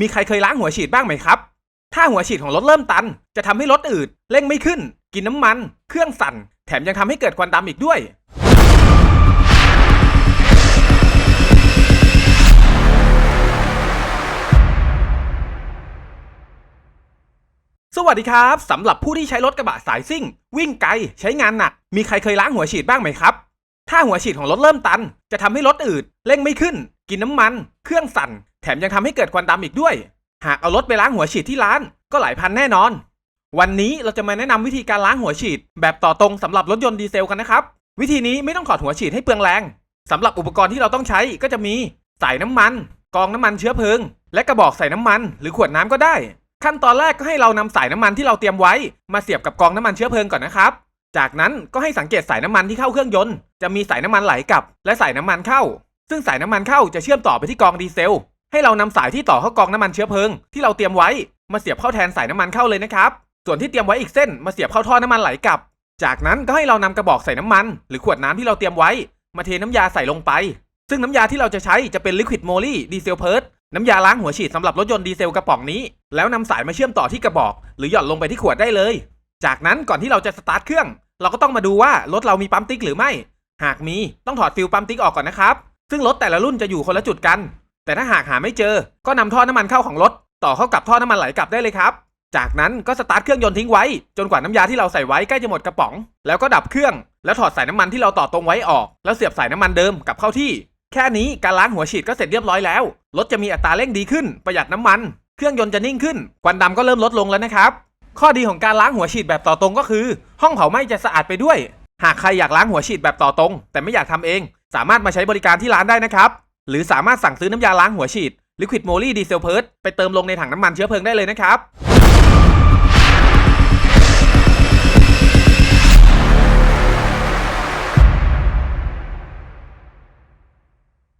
มีใครเคยล้างหัวฉีดบ้างไหมครับ ถ้าหัวฉีดของรถเริ่มตัน จะทำให้รถอืดเร่งไม่ขึ้น กินน้ำมัน เครื่องสั่น แถมยังทำให้เกิดควันดำอีกด้วย สวัสดีครับสำหรับผู้ที่ใช้รถกระบะสายซิ่ง วิ่งไกลใช้งานหนัก มีใครเคยล้างหัวฉีดบ้างไหมครับ ถ้าหัวฉีดของรถเริ่มตัน จะทำให้รถอืดเร่งไม่ขึ้น กินน้ำมัน เครื่องสั่น แถมยังทำให้เกิดควันดำอีกด้วย หากเอารถไปล้างหัวฉีดที่ร้านก็หลายพันแน่นอน วันนี้เราจะมาแนะนำวิธีการล้างหัวฉีด แบบต่อตรงสำหรับรถยนต์ดีเซลกันนะครับ วิธีนี้ไม่ต้องถอดหัวฉีดให้เปลืองแรงสำหรับอุปกรณ์ที่เราต้องใช้ก็จะมีสายน้ำมัน กองน้ำมันเชื้อเพลิง และกระบอกใส่น้ำมัน หรือขวดน้ำก็ได้ ขั้นตอนแรกก็ให้เรานำสายน้ำมันที่เราเตรียมไว้ มาเสียบกับกองน้ำมันเชื้อเพลิงก่อนนะครับจากนั้นก็ให้สังเกตสายน้ำมันที่เข้าเครื่องยนต์จะมีสายน้ำมันไหลกลับ และสายน้ำมันเข้า ซึ่งสายน้ำมันเข้าจะเชื่อมต่อไปที่กองดีเซล ให้เรานำสายที่ต่อเข้ากองน้ำมันเชื้อเพลิง ที่เราเตรียมไว้มาเสียบเข้าแทนสายน้ำมันเข้าเลยนะครับ ส่วนที่เตรียมไว้อีกเส้นมาเสียบเข้าท่อน้ำมันไหลกลับ จากนั้นก็ให้เรานำกระบอกใส่น้ำมัน หรือขวดน้ำที่เราเตรียมไว้ มาเทน้ำยาใส่ลงไป ซึ่งน้ำยาที่เราจะใช้จะเป็นลิควิดโมลี่ดีเซลเพิร์น้ำยาล้างหัวฉีดสำหรับรถยนต์ดีเซลกระป๋องนี้ แล้วนำสายมาเชื่อมต่อที่กระบอก หรือหย่อนลงไปที่ขวดได้เลย จากนั้นก่อนที่เราจะสตาร์ทเครื่อง เราก็ต้องมาดูว่ารถเรามีปั๊มติ๊กหรือไม่ หากมีต้องถอดฟิลปั๊มติ๊กออกก่อนนะครับ ซึ่งรถแต่ละรุ่นจะอยู่คนละจุดกัน แต่ถ้าหากหาไม่เจอ ก็นำท่อน้ำมันเข้าของรถ ต่อเข้ากับท่อน้ำมันไหลกลับได้เลยครับ จากนั้นก็สตาร์ทเครื่องยนต์ทิ้งไว้ จนกว่าน้ำยาที่เราใส่ไว้ใกล้จะหมดกระป๋อง แล้วก็ดับเครื่อง แล้วถอดสายน้ำมันที่เราต่อตรงไว้ออก แล้วเสียบสายน้ำมันเดิมกลับเข้าที่ แค่นี้การล้างหัวฉีดก็เสร็จเรียบร้อยแล้ว รถจะมีอัตราเร่งดีขึ้น ประหยัดน้ำมัน เครื่องยนต์จะนิ่งขึ้น ควันดำก็เริ่มลดลงแล้วนะครับ ข้อดีของการล้างหัวฉีดแบบต่อตรงก็คือ ห้องเผาไหม้จะสะอาดไปด้วย หากใครอยากล้างหัวฉีดแบบต่อตรง แต่ไม่อยากทำเอง สามารถมาใช้บริการที่ร้านได้นะครับ หรือสามารถสั่งซื้อน้ำยาล้างหัวฉีด Liquid Moly Diesel p e r t ไปเติมลงในถังน้ำมันเชื้อเพลิงได้เลยนะครับ